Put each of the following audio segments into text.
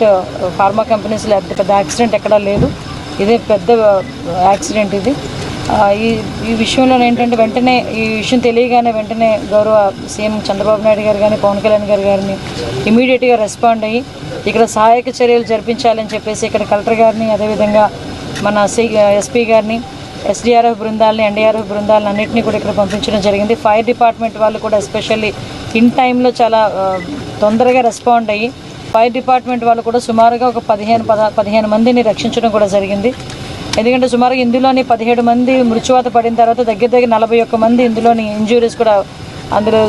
Private pharma కంపెనీస్లో పెద్ద పెద్ద యాక్సిడెంట్ ఎక్కడా లేదు. ఇదే పెద్ద యాక్సిడెంట్ ఇది. ఈ ఈ విషయంలో ఏంటంటే వెంటనే ఈ విషయం తెలియగానే వెంటనే గౌరవ సీఎం చంద్రబాబు నాయుడు గారు కానీ పవన్ కళ్యాణ్ గారు గారిని ఇమీడియట్గా రెస్పాండ్ అయ్యి ఇక్కడ సహాయక చర్యలు జరిపించాలని చెప్పేసి ఇక్కడ కలెక్టర్ గారిని అదేవిధంగా మన సి ఎస్పీ గారిని ఎస్డిఆర్ఎఫ్ బృందాలని ఎన్డీఆర్ఎఫ్ బృందాలను అన్నింటినీ కూడా ఇక్కడ పంపించడం జరిగింది. ఫైర్ డిపార్ట్మెంట్ వాళ్ళు కూడా ఎస్పెషల్లీ ఇన్ టైంలో చాలా తొందరగా రెస్పాండ్ అయ్యి ఫైర్ డిపార్ట్మెంట్ వాళ్ళు కూడా సుమారుగా ఒక పదిహేను పద పదిహేను మందిని రక్షించడం కూడా జరిగింది. ఎందుకంటే సుమారుగా ఇందులోని పదిహేడు మంది మృత్యువాత పడిన తర్వాత దగ్గర దగ్గర నలభై ఒక్క మంది ఇందులోని ఇంజురీస్ కూడా అందులో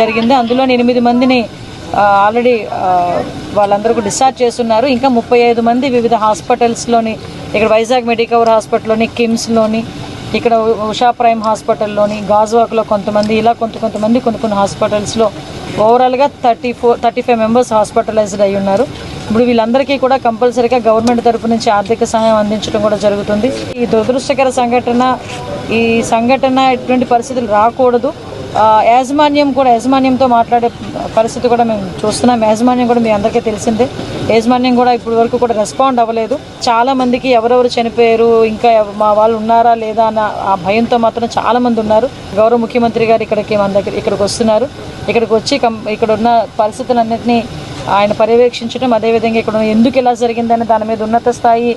జరిగింది. అందులోని ఎనిమిది మందిని ఆల్రెడీ వాళ్ళందరూ డిశ్చార్జ్ చేస్తున్నారు. ఇంకా ముప్పై ఐదు మంది వివిధ హాస్పిటల్స్లోని ఇక్కడ వైజాగ్ మెడికవర్ హాస్పిటల్లోని కిమ్స్లోని ఇక్కడ ఉషా ప్రైమ్ హాస్పిటల్లోని గాజువాక్లో కొంతమంది ఇలా కొంత కొంతమంది కొన్ని కొన్ని హాస్పిటల్స్లో ఓవరాల్గా thirty four thirty five members hospitalised అయి ఉన్నారు. ఇప్పుడు వీళ్ళందరికీ కూడా కంపల్సరీగా గవర్నమెంట్ తరపు నుంచి ఆర్థిక సహాయం అందించడం కూడా జరుగుతుంది. ఈ దురదృష్టకర సంఘటన ఈ సంఘటన ఇటువంటి పరిస్థితులు రాకూడదు. యాజమాన్యం కూడా యాజమాన్యంతో మాట్లాడే పరిస్థితి కూడా మేము చూస్తున్నాం. యాజమాన్యం కూడా మీ అందరికీ తెలిసిందే. యాజమాన్యం కూడా ఇప్పటి వరకు కూడా రెస్పాండ్ అవ్వలేదు. చాలామందికి ఎవరెవరు చనిపోయారు ఇంకా మా వాళ్ళు ఉన్నారా లేదా అన్న ఆ భయంతో మాత్రం చాలామంది ఉన్నారు. గౌరవ ముఖ్యమంత్రి గారు ఇక్కడికి మన దగ్గర ఇక్కడికి వస్తున్నారు. ఇక్కడికి వచ్చి కం ఇక్కడ ఉన్న పరిస్థితులన్నింటినీ ఆయన పర్యవేక్షించడం అదేవిధంగా ఇక్కడ ఎందుకు ఇలా జరిగిందని దాని మీద ఉన్నత స్థాయి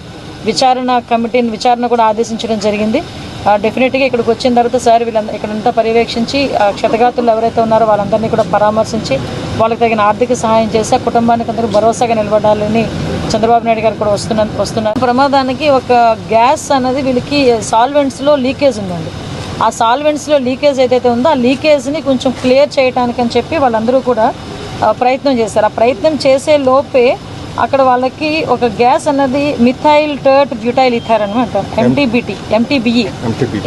విచారణ కమిటీని విచారణ కూడా ఆదేశించడం జరిగింది. డెఫినెట్గా ఇక్కడికి వచ్చిన తర్వాత సార్ వీళ్ళంతా ఇక్కడంతా పర్యవేక్షించి క్షతగాతులు ఎవరైతే ఉన్నారో వాళ్ళందరినీ కూడా పరామర్శించి వాళ్ళకి తగిన ఆర్థిక సహాయం చేసి ఆ కుటుంబానికి అందరూ భరోసాగా నిలబడాలని చంద్రబాబు నాయుడు గారు కూడా వస్తున్న వస్తున్నారు ప్రమాదానికి ఒక గ్యాస్ అనేది వీళ్ళకి సాల్వెంట్స్లో లీకేజ్ ఉందండి. ఆ సాల్వెంట్స్లో లీకేజ్ ఏదైతే ఉందో ఆ లీకేజ్ని కొంచెం క్లియర్ చేయడానికి అని చెప్పి వాళ్ళందరూ కూడా ప్రయత్నం చేశారు. ఆ ప్రయత్నం చేసే లోపే అక్కడ వాళ్ళకి ఒక గ్యాస్ అన్నది మిథైల్ టర్ట్ బ్యూటైల్ ఇథర్ అని ఎంటీబిటి ఎంటీబిఈ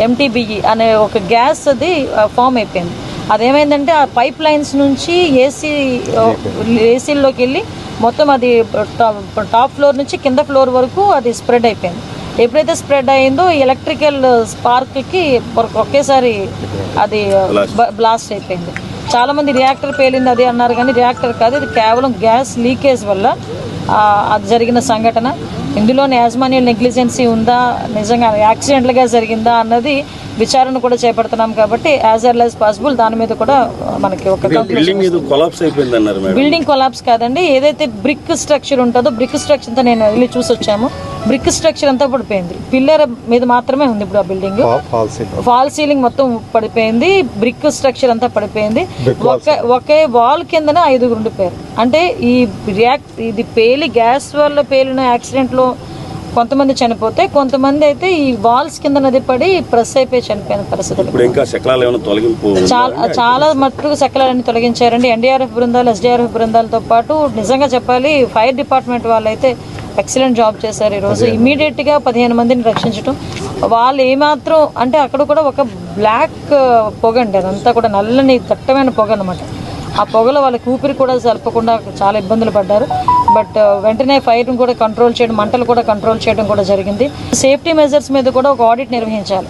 ఎంటీబిఈ అనే ఒక గ్యాస్ అది ఫామ్ అయిపోయింది. అదేమైందంటే ఆ పైప్ లైన్స్ నుంచి ఏసీ ఏసీల్లోకి వెళ్ళి మొత్తం అది టాప్ ఫ్లోర్ నుంచి కింద ఫ్లోర్ వరకు అది స్ప్రెడ్ అయిపోయింది. ఎప్పుడైతే స్ప్రెడ్ అయిందో ఎలక్ట్రికల్ స్పార్క్కి ఒకేసారి అది బ్లాస్ట్ అయిపోయింది. చాలా మంది రియాక్టర్ పేలింది అది అన్నారు కానీ రియాక్టర్ కాదు ఇది కేవలం గ్యాస్ లీకేజ్ వల్ల అది జరిగిన సంఘటన. ఇందులోని యాజమాన్య నెగ్లిజెన్సీ ఉందా? నిజంగా యాక్సిడెంట్లుగా జరిగిందా అన్నది విచారణ కూడా చేపడుతున్నాం కాబట్టి యాజ్ ఎర్ల్ యాజ్ పాసిబుల్ దాని మీద కూడా మనకి ఒక బిల్డింగ్ కొలాప్స్ కాదండి. ఏదైతే బ్రిక్ స్ట్రక్చర్ ఉంటుందో బ్రిక్ స్ట్రక్చర్ అంతా నేను వెళ్ళి చూసి వచ్చాము బ్రిక్ స్ట్రక్చర్ అంతా పడిపోయింది. పిల్లర్ మీద మాత్రమే ఉంది ఇప్పుడు ఆ బిల్డింగ్. Fall ceiling. మొత్తం పడిపోయింది. బ్రిక్ స్ట్రక్చర్ అంతా పడిపోయింది. ఒక ఒకే వాల్ కిందన ఐదుగురు ఉండిపోయారు. అంటే ఈ రియాక్ట్ ఇది పేలి గ్యాస్ వల్ల పేలిన యాక్సిడెంట్లో కొంతమంది చనిపోతే కొంతమంది అయితే ఈ వాల్స్ కింద నది పడి ప్రెస్ అయిపోయి చనిపోయిన పరిస్థితులు. ఇప్పుడు ఇంకా శకలాలు ఏమైనా తొలగింపు ఉందా? చాలా చాలా మట్టుకు శకలాలన్నీ తొలగించారండి. ఎన్డీఆర్ఎఫ్ బృందాలు ఎస్డీఆర్ఎఫ్ బృందాలతో పాటు నిజంగా చెప్పాలి ఫైర్ డిపార్ట్మెంట్ వాళ్ళు అయితే ఎక్సలెంట్ జాబ్ చేశారు ఈరోజు ఇమీడియట్గా పదిహేను మందిని రక్షించడం వాళ్ళు ఏమాత్రం అంటే అక్కడ కూడా ఒక బ్లాక్ పొగ అండి. అదంతా కూడా నల్లని దట్టమైన పొగ అనమాట ఆ పొగలో వాళ్ళకి ఊపిరి కూడా సలపకుండా చాలా ఇబ్బందులు పడ్డారు. బట్ వెంటనే ఫైర్ని కూడా కంట్రోల్ చేయడం మంటలు కూడా కంట్రోల్ చేయడం కూడా జరిగింది. సేఫ్టీ మెజర్స్ మీద కూడా ఒక ఆడిట్ నిర్వహించాలి.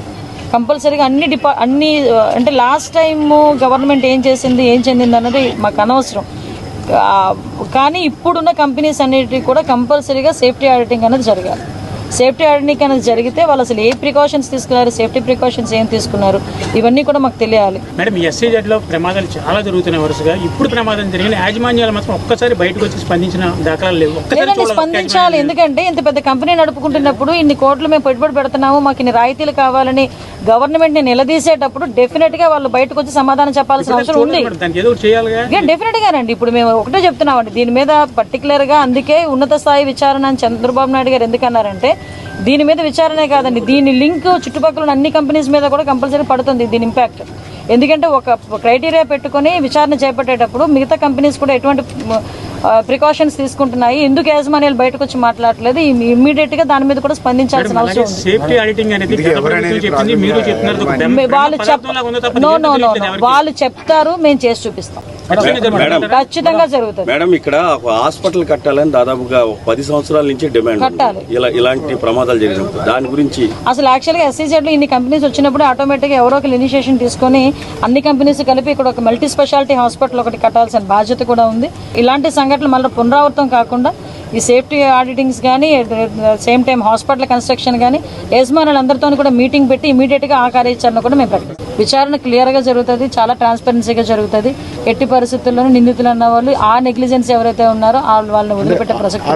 కంపల్సరీగా అన్ని డిపా అన్ని ఆ, అంటే లాస్ట్ టైం గవర్నమెంట్ ఏం చేసింది ఏం చెందింది అన్నది మాకు అనవసరం. కానీ ఇప్పుడున్న కంపెనీస్ అనేటివి కూడా కంపల్సరీగా సేఫ్టీ ఆడిటింగ్ అనేది జరగాలి. సేఫ్టీ ఆడిటింగ్ అనేది జరిగితే వాళ్ళు అసలు ఏ ప్రికాషన్స్ తీసుకున్నారు సేఫ్టీ ప్రికాషన్స్ ఏం తీసుకున్నారు ఇవన్నీ కూడా మాకు తెలియాలి. మేడం ఎస్సీజెడ్లో ప్రమాదాలు చాలా జరుగుతున్నాయి వరుసగా. ఇప్పుడు ప్రమాదం జరిగిన యాజమాన్యాలు మాత్రం ఒక్కసారి బయటకు వచ్చి స్పందించిన దాఖలాలు లేవు. స్పందించాలి. ఎందుకంటే ఇంత పెద్ద కంపెనీ నడుపుకుంటున్నప్పుడు ఇన్ని కోట్లు మేము పెట్టుబడి పెడుతున్నాము మాకు ఇన్ని రాయితీలు కావాలని గవర్నమెంట్ని నిలదీసేటప్పుడు డెఫినెట్గా వాళ్ళు బయటకు వచ్చి సమాధానం చెప్పాల్సిన అవసరం ఉంది. డెఫినెట్ గానండి ఇప్పుడు మేము ఒకటే చెప్తున్నామండి దీని మీద పర్టికులర్గా అందుకే ఉన్నత స్థాయి విచారణ అని చంద్రబాబు నాయుడు గారు ఎందుకన్నారంటే దీని మీద విచారణే కాదండి. దీని లింక్ చుట్టుపక్కల ఉన్న అన్ని కంపెనీస్ మీద కూడా కంపల్సరీ పడుతుంది దీని ఇంపాక్ట్. ఎందుకంటే ఒక క్రైటీరియా పెట్టుకొని విచారణ చేపట్టేటప్పుడు మిగతా కంపెనీస్ కూడా ఎటువంటి ప్రికాషన్స్ తీసుకుంటున్నాయి. ఎందుకు యాజమాన్యాలు బయటకు వచ్చి మాట్లాడలేదు ఇమ్మీడియట్గా దాని మీద కూడా స్పందించాల్సిన అవసరం. వాళ్ళు చెప్తారు మేము చేసి చూపిస్తాం. ఖచ్చితంగా జరుగుతుంది. మేడం ఇక్కడ ఒక హాస్పిటల్ కట్టాలని దాదాపుగా ఒక పది సంవత్సరాల నుంచి డిమాండ్. ఇలా ఇలాంటి ప్రమాదాలు జరిగినప్పుడు దాని గురించి అసలు యాక్చువల్గా ఎస్సీజెడ్లో ఇన్ని కంపెనీస్ వచ్చినప్పుడు ఆటోమేటిక్గా ఎవరో ఒకరు ఇనిషియేషన్ తీసుకొని అన్ని కంపెనీస్ కలిపి ఇక్కడ ఒక మల్టీ స్పెషాలిటీ హాస్పిటల్ ఒకటి కట్టాల్సిన బాధ్యత కూడా ఉంది ఇలాంటి సంఘటనలు మళ్ళీ పునరావృతం కాకుండా ఈ సేఫ్టీ ఆడిటింగ్స్ కానీ సేమ్ టైం హాస్పిటల్ కన్స్ట్రక్షన్ కానీ యజమానులందరితో కూడా మీటింగ్ పెట్టి ఇమీడియట్గా ఆ కార్యాచరణ కూడా మేము ప్రకటిస్తాం విచారణ క్లియర్గా జరుగుతుంది చాలా ట్రాన్స్పరెన్సీగా జరుగుతుంది. ఎట్టి పరిస్థితుల్లోనూ నిందితులు అన్న వాళ్ళు ఆ నెగ్లిజెన్స్ ఎవరైతే ఉన్నారో వాళ్ళని వదిలిపెట్టే ప్రసక్తి